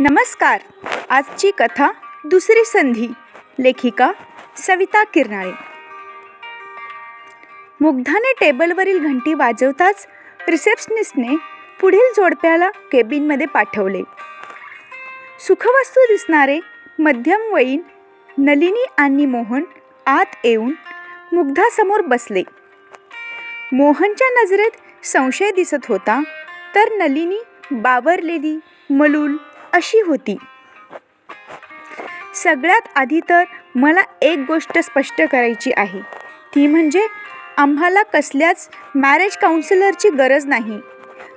नमस्कार. आजची कथा दुसरी संधी लेखिका सविता किरनाळे मुग्धाने टेबलवरील घंटी वाजवताच रिसेप्शनिस्टने पुढील जोडप्याला केबिनमध्ये पाठवले. सुखवस्तू दिसणारे मध्यमवयीन नलिनी आणि मोहन आत येऊन मुग्धासमोर बसले. मोहनच्या नजरेत संशय दिसत होता तर नलिनी बावरलेली मलूल अशी होती. सगळ्यात आधी तर मला एक गोष्ट स्पष्ट करायची आहे. ती म्हणजे आम्हाला कसल्याच मॅरेज काउन्सिलरची गरज नाही.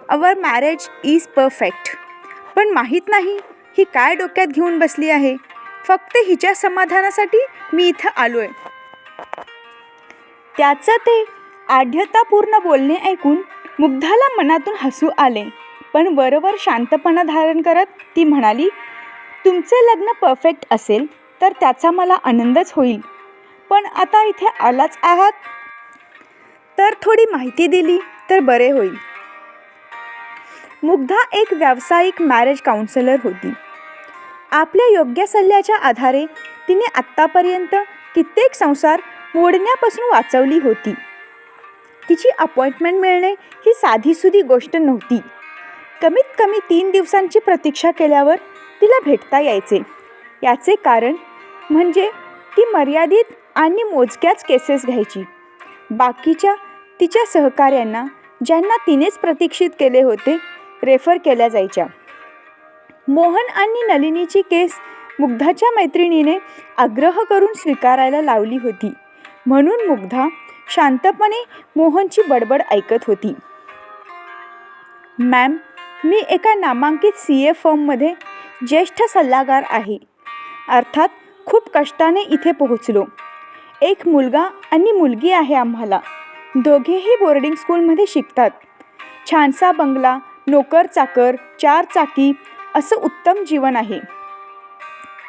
अवर मॅरेज इज परफेक्ट पण माहीत नाही ही काय डोक्यात घेऊन बसली आहे? फक्त हिच्या समाधानासाठी मी इथं आलो आहे त्याचं ते आढ्यतापूर्ण बोलणे ऐकून मुग्धाला मनातून हसू आले. पण वरवर शांतपणा धारण करत ती म्हणाली तुमचे लग्न परफेक्ट असेल तर त्याचा मला आनंदच होईल. पण आता इथे आलाच आहात? तर थोडी माहिती दिली तर बरे होईल. मुग्धा एक व्यावसायिक मॅरेज काउन्सिलर होती. आपल्या योग्य सल्ल्याच्या आधारे तिने आत्तापर्यंत कित्येक संसार मोडण्यापासून वाचवली होती. तिची अपॉइंटमेंट मिळणे ही साधीसुधी गोष्ट नव्हती. कमीत कमी तीन दिवसांची प्रतीक्षा केल्यावर तिला भेटता यायचे. याचे कारण म्हणजे ती मर्यादित आणि मोजक्याच केसेस घ्यायची. बाकीच्या तिच्या सहकाऱ्यांना ज्यांना तिनेच प्रतीक्षित केले होते रेफर केल्या जायच्या. मोहन आणि नलिनीची केस मुग्धाच्या मैत्रिणीने आग्रह करून स्वीकारायला लावली होती. म्हणून मुग्धा शांतपणे मोहनची बडबड ऐकत होती. मॅम मी एका नामांकित सी ए फर्ममध्ये ज्येष्ठ सल्लागार आहे. अर्थात खूप कष्टाने इथे पोहोचलो. एक मुलगा आणि मुलगी आहे आम्हाला. दोघेही बोर्डिंग स्कूलमध्ये शिकतात. छानसा बंगला नोकर चाकर चार चाकी असं उत्तम जीवन आहे.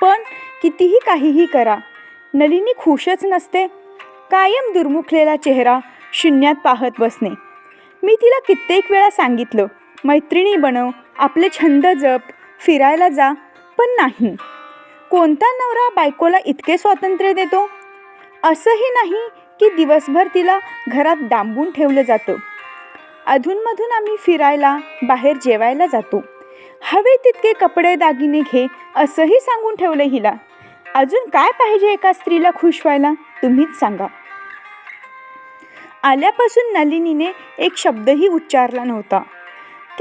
पण कितीही काहीही करा नलिनी खुशच नसते. कायम दुर्मुखलेला चेहरा शून्यात पाहत बसणे. मी तिला कित्येक वेळा सांगितलं मैत्रिणी बनव आपले छंद जप फिरायला जा पण नाही. कोणता नवरा बायकोला इतके स्वातंत्र्य देतो? असंही नाही की दिवसभर तिला घरात डांबून ठेवलं जातं. अधूनमधून आम्ही फिरायला बाहेर जेवायला जातो. हवे तितके कपडे दागिने घे असंही सांगून ठेवलं हिला. अजून काय पाहिजे एका स्त्रीला खुश व्हायला तुम्हीच सांगा. आल्यापासून नलिनीने एक शब्दही उच्चारला नव्हता.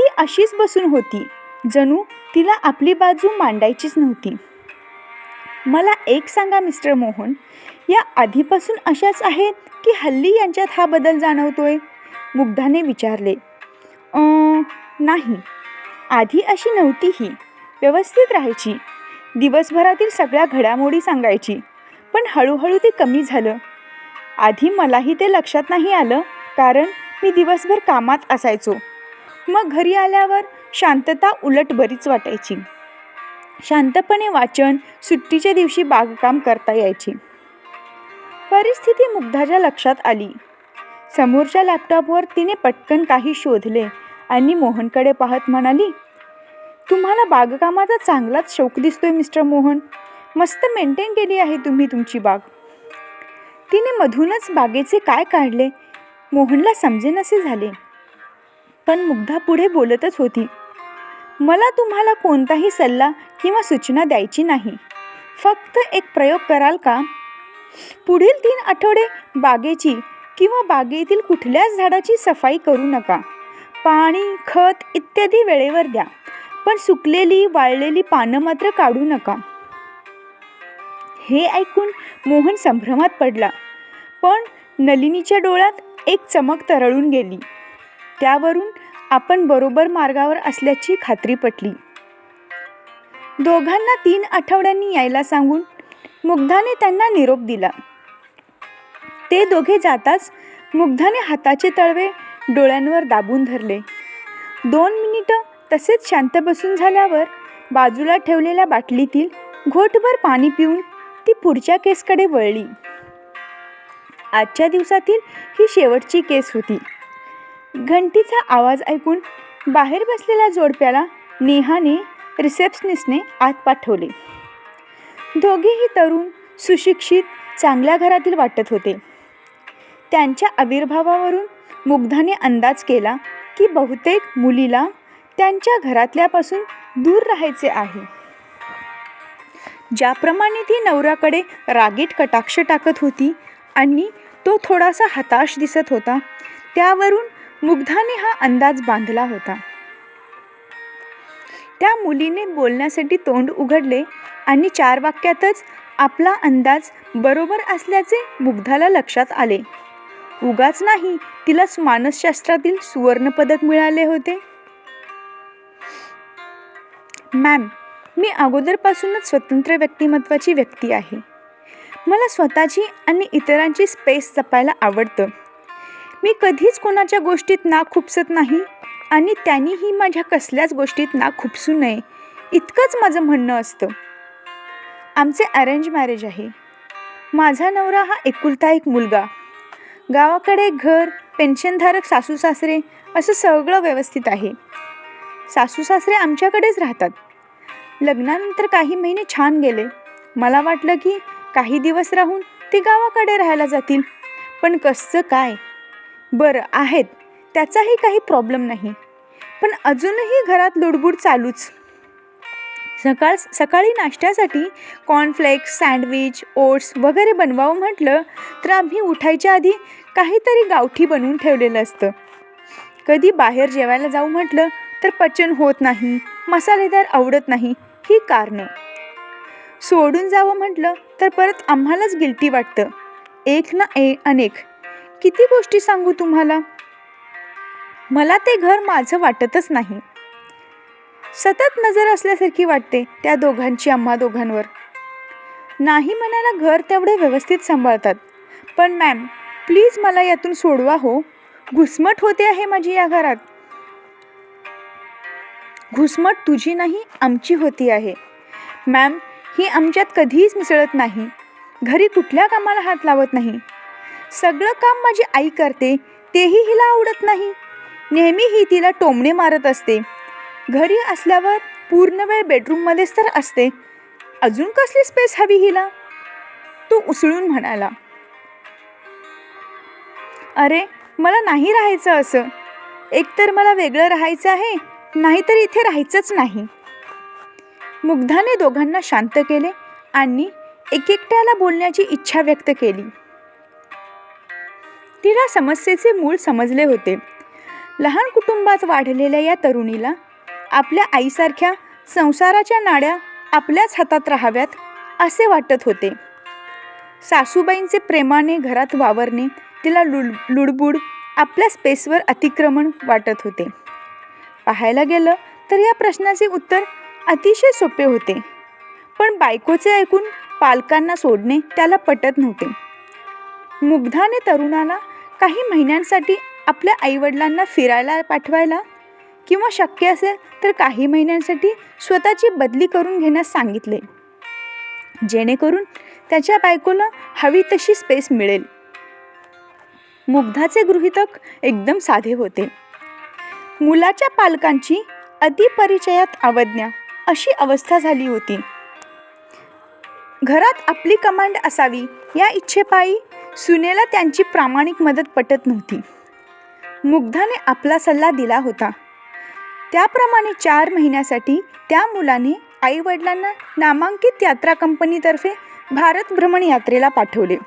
ती अशीच बसून होती. जणू तिला आपली बाजू मांडायचीच नव्हती. मला एक सांगा मिस्टर मोहन या आधीपासून अशाच आहेत की हल्ली यांच्यात हा बदल जाणवतोय? मुग्धाने विचारले. नाही. आधी अशी नव्हती ही. व्यवस्थित राहायची. दिवसभरातील सगळ्या घडामोडी सांगायची. पण हळूहळू ते कमी झालं. आधी मलाही ते लक्षात नाही आलं कारण मी दिवसभर कामात असायचो. मग घरी आल्यावर शांतता उलट बरीच वाटायची. शांतपणे वाचन सुट्टीच्या दिवशी बागकाम करता यायची. परिस्थिती मुग्धाच्या लक्षात आली. समोरच्या लॅपटॉपवर तिने पटकन काही शोधले आणि मोहनकडे पाहत म्हणाली तुम्हाला बागकामाचा चांगलाच शौक दिसतोय मिस्टर मोहन. मस्त मेंटेन केली आहे तुम्ही तुमची बाग. तिने मधूनच बागेचे काय काढले? मोहनला समजेनसे झाले. पण मुग्धा पुढे बोलतच होती. मला तुम्हाला कोणताही सल्ला किंवा सूचना द्यायची नाही. फक्त एक प्रयोग कराल का? पुढील तीन आठवडे बागेची किंवा बागेतील कुठल्याच झाडाची सफाई करू नका. पाणी खत इत्यादी वेळेवर द्या पण सुकलेली वाळलेली पानं मात्र काढू नका. हे ऐकून मोहन संभ्रमात पडला पण नलिनीच्या डोळ्यात एक चमक तरळून गेली. त्यावरून आपण बरोबर मार्गावर असल्याची खात्री पटली. दोघांना तीन आठवड्यांनी यायला सांगून मुग्धाने त्यांना निरोप दिला. ते दोघे जाताच मुग्धाने हाताचे तळवे डोळ्यांवर दाबून धरले. दोन मिनिटं तसेच शांत बसून झाल्यावर बाजूला ठेवलेल्या बाटलीतील घोटभर पाणी पिऊन ती पुढच्या केसकडे वळली. आजच्या दिवसातील ही शेवटची केस होती. घंटीचा आवाज ऐकून बाहेर बसलेल्या जोडप्याला नेहाने रिसेप्शनिस्टने आत पाठवले. दोघेही तरुण सुशिक्षित चांगल्या घरातील वाटत होते. त्यांच्या आविर्भावावरून मुग्धाने अंदाज केला की बहुतेक मुलीला त्यांच्या घरातल्यापासून दूर राहायचे आहे. ज्याप्रमाणे ती नवऱ्याकडे रागीट कटाक्ष टाकत होती आणि तो थोडासा हताश दिसत होता त्यावरून मुग्धाने हा अंदाज बांधला होता. त्या मुलीने बोलण्यासाठी तोंड उघडले आणि चार वाक्यातच आपला अंदाज बरोबर असल्याचे मुग्धाला लक्षात आले. उगाच नाही तिला मानसशास्त्रातील सुवर्णपदक मिळाले होते. मॅम मी अगोदरपासूनच स्वतंत्र व्यक्तिमत्वाची व्यक्ती आहे. मला स्वतःची आणि इतरांची स्पेस जपायला आवडतं. मी कधीच कोणाच्या गोष्टीत ना खुपसत नाही आणि त्यांनीही माझ्या कसल्याच गोष्टीत ना खुपसू नये इतकंच माझं म्हणणं असतं. आमचे अरेंज मॅरेज आहे. माझा नवरा हा एकुलता एक मुलगा. गावाकडे घर पेन्शनधारक सासू सासरे असं सगळं व्यवस्थित आहे. सासू सासरे आमच्याकडेच राहतात. लग्नानंतर काही महिने छान गेले. मला वाटलं की काही दिवस राहून ते गावाकडे राहायला जातील. पण कसं काय? बरं आहेत. त्याचाही काही प्रॉब्लेम नाही. पण अजूनही घरात लुडबुड चालूच. सकाळ सकाळी नाश्त्यासाठी कॉर्नफ्लेक्स सँडविच ओट्स वगैरे बनवावं म्हटलं तर आम्ही उठायच्या आधी काहीतरी गावठी बनवून ठेवलेलं असतं. कधी बाहेर जेवायला जाऊ म्हटलं तर पचन होत नाही मसालेदार आवडत नाही ही कारणं. सोडून जावं म्हटलं तर परत आम्हालाच गिल्टी वाटतं. एक ना ए अनेक. किती गोष्टी सांगू तुम्हाला? मला ते घर माझं वाटतच नाही. सतत नजर असल्यासारखी वाटते त्या दोघांची आम्हा दोघांवर. नाही म्हणायला घर तेवढे व्यवस्थित सांभाळतात. पण मॅम प्लीज मला यातून सोडवा हो. घुसमट होते आहे माझी या घरात. घुसमट तुझी नाही आमची होती आहे. मॅम ही आमच्यात कधीच मिसळत नाही. घरी कुठल्या कामाला हात लावत नाही. सगळं काम माझी आई करते तेही हिला आवडत नाही. नेहमी ही तिला टोमणे मारत असते. घरी असल्यावर पूर्ण वेळ बेडरूममध्येच तर असते. अजून कसली स्पेस हवी हिला? तो उसळून म्हणाला. अरे मला नाही राहायचं असं. एकतर मला वेगळं राहायचं आहे नाहीतर इथे राहायचंच नाही. मुग्धाने दोघांना शांत केले आणि एकेकट्याला बोलण्याची इच्छा व्यक्त केली. तिला समस्येचे मूळ समजले होते. लहान कुटुंबात वाढलेल्या या तरुणीला आपल्या आईसारख्या संसाराच्या नाड्या आपल्याच हातात राहाव्यात असे वाटत होते. सासूबाईंचे प्रेमाने घरात वावरणे तिला लुड लुडबुड आपल्या स्पेसवर अतिक्रमण वाटत होते. पाहायला गेलं तर या प्रश्नाचे उत्तर अतिशय सोपे होते. पण बायकोचे ऐकून पालकांना सोडणे त्याला पटत नव्हते. मुग्धाने तरुणाला काही महिन्यांसाठी आपल्या आईवडिलांना फिरायला पाठवायला? किंवा शक्य असेल तर काही महिन्यांसाठी स्वतःची बदली करून घेण्यास सांगितले. जेणेकरून त्याच्या बायकोला हवी तशी स्पेस मिळेल. मुग्धाचे गृहितक एकदम साधे होते. मुलाच्या पालकांची अतिपरिचयात अवज्ञा अशी अवस्था झाली होती. घरात आपली कमांड असावी या इच्छेपायी सुनेला त्यांची प्रामाणिक मदत पटत नव्हती. मुग्धाने आपला सल्ला दिला होता. त्याप्रमाणे चार महिन्यासाठी त्या मुलाने आईवडिलांना नामांकित यात्रा कंपनीतर्फे भारत भ्रमण यात्रेला पाठवले.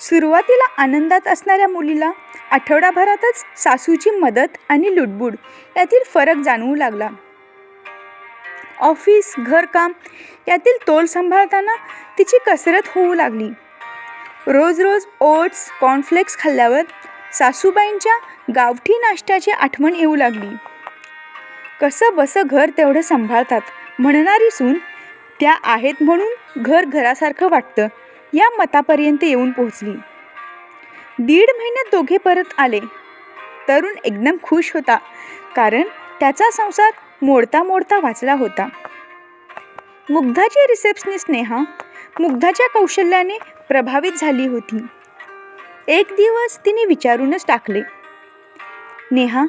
सुरुवातीला आनंदात असणाऱ्या मुलीला आठवडाभरातच सासूची मदत आणि लुडबुड यातील फरक जाणवू लागला. ऑफिस घरकाम यातील तोल सांभाळताना तिची कसरत होऊ लागली. रोज रोज ओट्स कॉर्नफ्लेक्स खाल्ल्यावर सासूबाईंच्या गावठी नाश्त्याची आठवण येऊ लागली. कसं बसं घर तेवढं सांभाळतात म्हणणारी सून त्या आहेत म्हणून घर घरासारखं वाटतं या मतापर्यंत येऊन पोहोचली. दीड महिन्यात दोघे परत आले. तरुण एकदम खुश होता कारण त्याचा संसार मोडता मोडता वाचला होता. मुग्धाची रिसेप्शनिस्ट नेहा मुग्धाच्या कौशल्याने प्रभावित झाली होती. एक दिवस तिने विचारूनच टाकले. नेहा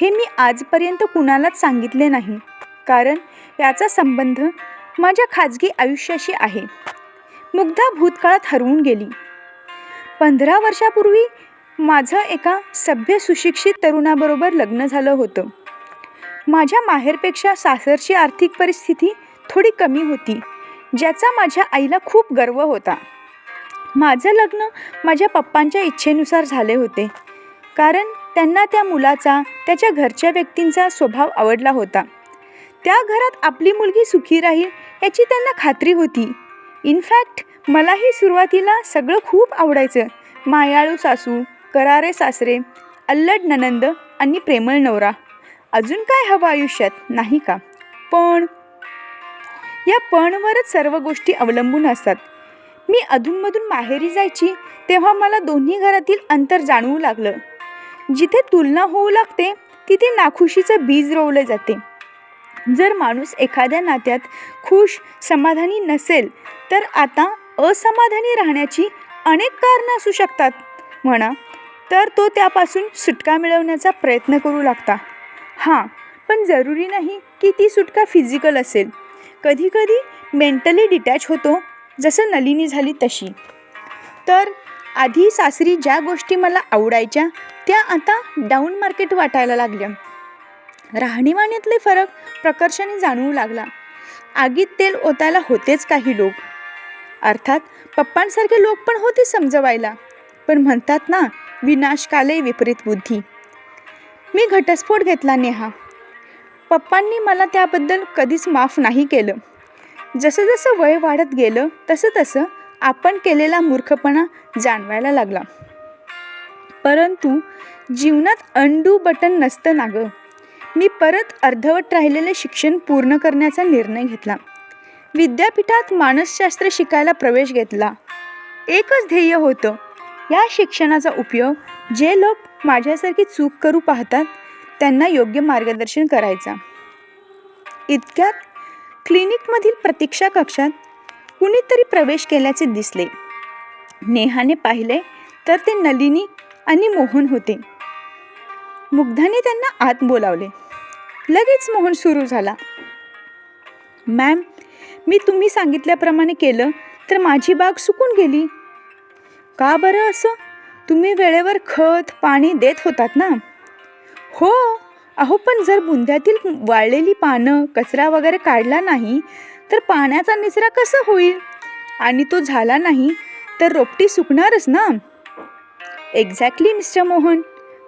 हे मी आजपर्यंत कुणालाच सांगितले नाही. कारण याचा संबंध माझ्या खाजगी आयुष्याशी आहे. मुग्धा भूतकाळात हरवून गेली. पंधरा वर्षापूर्वी माझं एका सभ्य सुशिक्षित तरुणाबरोबर लग्न झालं होतं. माझ्या माहेरपेक्षा सासरची आर्थिक परिस्थिती थोडी कमी होती ज्याचा माझ्या आईला खूप गर्व होता. माझं लग्न माझ्या पप्पांच्या इच्छेनुसार झाले होते. कारण त्यांना त्या मुलाचा त्याच्या घरच्या व्यक्तींचा स्वभाव आवडला होता. त्या घरात आपली मुलगी सुखी राहील याची त्यांना खात्री होती. इनफॅक्ट मलाही सुरुवातीला सगळं खूप आवडायचं. मायाळू सासू करारे सासरे अल्लड ननंद आणि प्रेमळ नवरा. अजून काय हवं आयुष्यात नाही का? पण या पणवरच सर्व गोष्टी अवलंबून असतात. मी अधूनमधून माहेरी जायची तेव्हा मला दोन्ही घरातील अंतर जाणवू लागलं. जिथे तुलना होऊ लागते तिथे नाखुशीचं बीज रोवलं जाते. जर माणूस एखाद्या नात्यात खुश समाधानी नसेल तर आता असमाधानी राहण्याची अनेक कारणं असू शकतात. म्हणा तर तो त्यापासून सुटका मिळवण्याचा प्रयत्न करू लागता. हां पण जरुरी नाही की ती सुटका फिजिकल असेल. कधीकधी मेंटली डिटॅच होतो जसं नलिनी झाली तशी. तर आधी सासरी ज्या गोष्टी मला आवडायच्या त्या आता डाऊन मार्केट वाटायला लागल्या. राहणीवाण्यातले फरक प्रकर्षाने जाणवू लागला. आगीत तेल ओतायला होतेच काही लोक. अर्थात पप्पांसारखे लोक पण होते समजवायला. पण म्हणतात ना विनाशकाले विपरीत बुद्धी. मी घटस्फोट घेतला नेहा. पप्पांनी मला त्याबद्दल कधीच माफ नाही केलं. जसं जसं वय वाढत गेलं तसं तसं आपण केलेला मूर्खपणा जाणवायला लागला. परंतु जीवनात अंडू बटन नसतं ना गं मी परत अर्धवट राहिलेले शिक्षण पूर्ण करण्याचा निर्णय घेतला. विद्यापीठात मानसशास्त्र शिकायला प्रवेश घेतला. एकच ध्येय होतं या शिक्षणाचा उपयोग जे लोक माझ्यासारखी चूक करू पाहतात त्यांना योग्य मार्गदर्शन करायचा. इतक्यात क्लिनिकमधील प्रतीक्षा कक्षात कुणीतरी प्रवेश केल्याचे दिसले. नेहाने पाहिले तर ते नलिनी आणि मोहन होते. मुग्धाने त्यांना आत बोलावले. लगेच मोहन सुरू झाला. मॅम मी तुम्ही सांगितल्याप्रमाणे केलं तर माझी बाग सुकून गेली. का बरं असं? तुम्ही वेळेवर खत पाणी देत होतात ना? हो अहो पण जर बुंद्यातील वाळलेली पानं कचरा वगैरे काढला नाही तर पाण्याचा निचरा कसा होईल? आणि तो झाला नाही तर रोपटी सुकणारच ना? Exactly mister Mohan.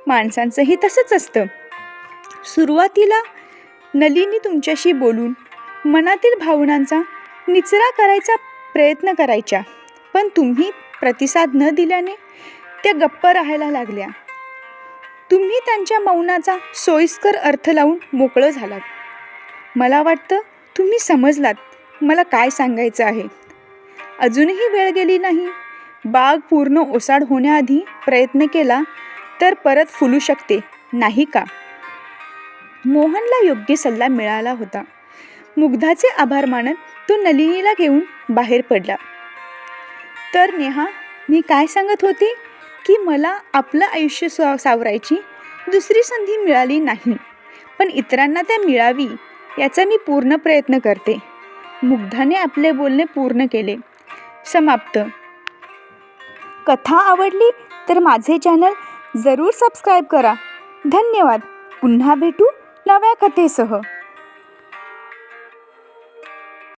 माणसांचंही तसंच असतं. सुरुवातीला नलिनी तुमच्याशी बोलून मनातील भावनांचा निचरा करायचा प्रयत्न करायच्या पण तुम्ही प्रतिसाद न दिल्याने त्या गप्प राहायला लागल्या. तुम्ही त्यांच्या मौनाचा सोयीस्कर अर्थ लावून मोकळं झालात. मला वाटतं तुम्ही समजलात मला काय सांगायचं आहे. अजूनही वेळ गेली नाही. बाग पूर्ण ओसाड होण्याआधी प्रयत्न केला तर परत फुलू शकते नाही का? मोहनला योग्य सल्ला मिळाला होता. मुग्धाचे आभार मानत तो नलिनीला घेऊन बाहेर पडला. तर नेहा मी काय सांगत होती? की मला आपलं आयुष्य स्वा सावरायची दुसरी संधी मिळाली नाही. पण इतरांना त्या मिळावी याचा मी पूर्ण प्रयत्न करते. मुग्धाने आपले बोलणे पूर्ण केले. समाप्त. कथा आवडली तर माझे चॅनल जरूर सबस्क्राईब करा. धन्यवाद. पुन्हा भेटू नव्या कथेसह.